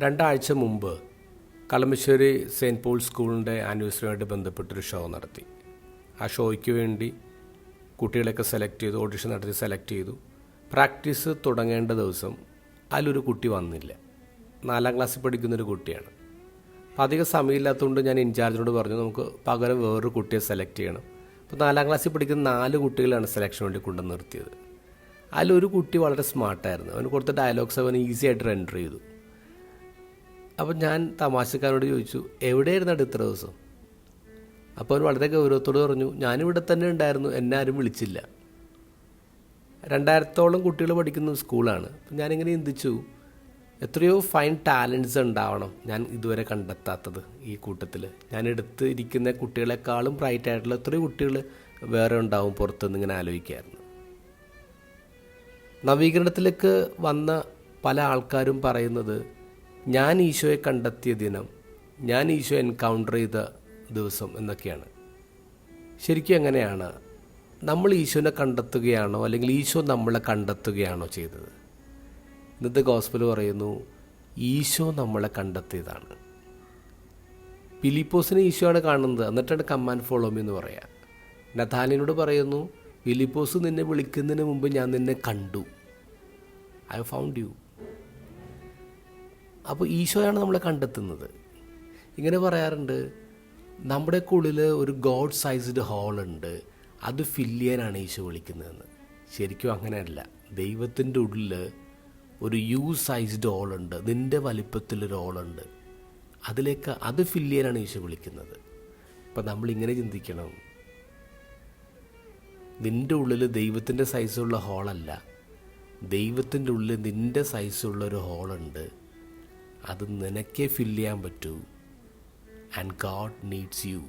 രണ്ടാഴ്ച മുമ്പ് Kalamassery Saint Paul സ്കൂളിന്റെ ആനിവേഴ്സറിയുമായിട്ട് ബന്ധപ്പെട്ടൊരു ഷോ നടത്തി. ആ ഷോയ്ക്ക് വേണ്ടി കുട്ടികളെയൊക്കെ സെലക്ട് ചെയ്തു ഓഡിഷൻ നടത്തി സെലക്ട് ചെയ്തു. പ്രാക്ടീസ് തുടങ്ങേണ്ട ദിവസം അതിലൊരു കുട്ടി വന്നില്ല. നാലാം ക്ലാസ്സിൽ പഠിക്കുന്നൊരു കുട്ടിയാണ്. അപ്പോൾ അധികം സമയമില്ലാത്തതുകൊണ്ട് ഞാൻ ഇൻചാർജിനോട് പറഞ്ഞു നമുക്ക് പകരം വേറൊരു കുട്ടിയെ സെലക്ട് ചെയ്യണം. അപ്പോൾ നാലാം ക്ലാസ്സിൽ പഠിക്കുന്ന നാല് കുട്ടികളാണ് സെലക്ഷൻ വേണ്ടി കൊണ്ടു നിർത്തിയത്. അതിലൊരു കുട്ടി വളരെ സ്മാർട്ടായിരുന്നു. അവന് കൊടുത്ത ഡയലോഗ്സ് അവൻ ഈസി ആയിട്ട് ചെയ്തു. അപ്പം ഞാൻ തമാശക്കാരോട് ചോദിച്ചു എവിടെയായിരുന്നു ഇത്ര ദിവസം? അപ്പോൾ അവർ വളരെ ഗൗരവത്തോട് പറഞ്ഞു ഞാനിവിടെ തന്നെ ഉണ്ടായിരുന്നു എന്നെ ആരും വിളിച്ചില്ല. രണ്ടായിരത്തോളം കുട്ടികൾ പഠിക്കുന്ന സ്കൂളാണ്. അപ്പം ഞാനിങ്ങനെ ചിന്തിച്ചു എത്രയോ ഫൈൻ ടാലൻസ് ഉണ്ടാവണം ഞാൻ ഇതുവരെ കണ്ടെത്താത്തത് ഈ കൂട്ടത്തിൽ ഞാൻ എടുത്ത് ഇരിക്കുന്ന കുട്ടികളെക്കാളും ബ്രൈറ്റ് ആയിട്ടുള്ള എത്രയോ കുട്ടികൾ വേറെ ഉണ്ടാവും പുറത്തുനിന്ന് ഇങ്ങനെ ആലോചിക്കായിരുന്നു. നവീകരണത്തിലേക്ക് വന്ന പല ആൾക്കാരും പറയുന്നത് ഞാൻ ഈശോയെ കണ്ടെത്തിയ ദിനം ഞാൻ ഈശോ എൻകൗണ്ടർ ചെയ്ത ദിവസം എന്നൊക്കെയാണ്. ശരിക്കും എങ്ങനെയാണ്? നമ്മൾ ഈശോനെ കണ്ടെത്തുകയാണോ അല്ലെങ്കിൽ ഈശോ നമ്മളെ കണ്ടെത്തുകയാണോ ചെയ്തത്? ഇന്നത്തെ ഗോസ്പൽ പറയുന്നു ഈശോ നമ്മളെ കണ്ടെത്തിയതാണ്. ഫിലിപ്പോസിനെ ഈശോയാണ് കാണുന്നത്. എന്നിട്ടാണ് കമ്മാൻ ഫോളോ എന്ന് പറയാം. നഥാലിനോട് പറയുന്നു ഫിലിപ്പോസ് നിന്നെ വിളിക്കുന്നതിന് മുമ്പ് ഞാൻ നിന്നെ കണ്ടു. I found you. അപ്പോൾ ഈശോയാണ് നമ്മളെ കണ്ടെത്തുന്നത്. ഇങ്ങനെ പറയാറുണ്ട് നമ്മുടെ ഉള്ളിൽ ഒരു ഗോഡ് സൈസ്ഡ് ഹോളുണ്ട് അത് ഫില്ല് ചെയ്യാനാണ് ഈശോ വിളിക്കുന്നതെന്ന്. ശരിക്കും അങ്ങനെയല്ല. ദൈവത്തിന്റെ ഉള്ളിൽ ഒരു യു സൈസ്ഡ് ഹോളുണ്ട് നിന്റെ വലിപ്പത്തിലൊരു ഹോളുണ്ട് അതിലേക്ക് അത് ഫില്ല് ചെയ്യാനാണ് ഈശോ വിളിക്കുന്നത്. അപ്പം നമ്മളിങ്ങനെ ചിന്തിക്കണം. നിന്റെ ഉള്ളിൽ ദൈവത്തിന്റെ സൈസുള്ള ഹോളല്ല ദൈവത്തിന്റെ ഉള്ളിൽ നിന്റെ സൈസുള്ള ഒരു ഹോളുണ്ട് അത് നിനക്കേ ഫില്ല് ചെയ്യാൻ പറ്റൂ. And God needs you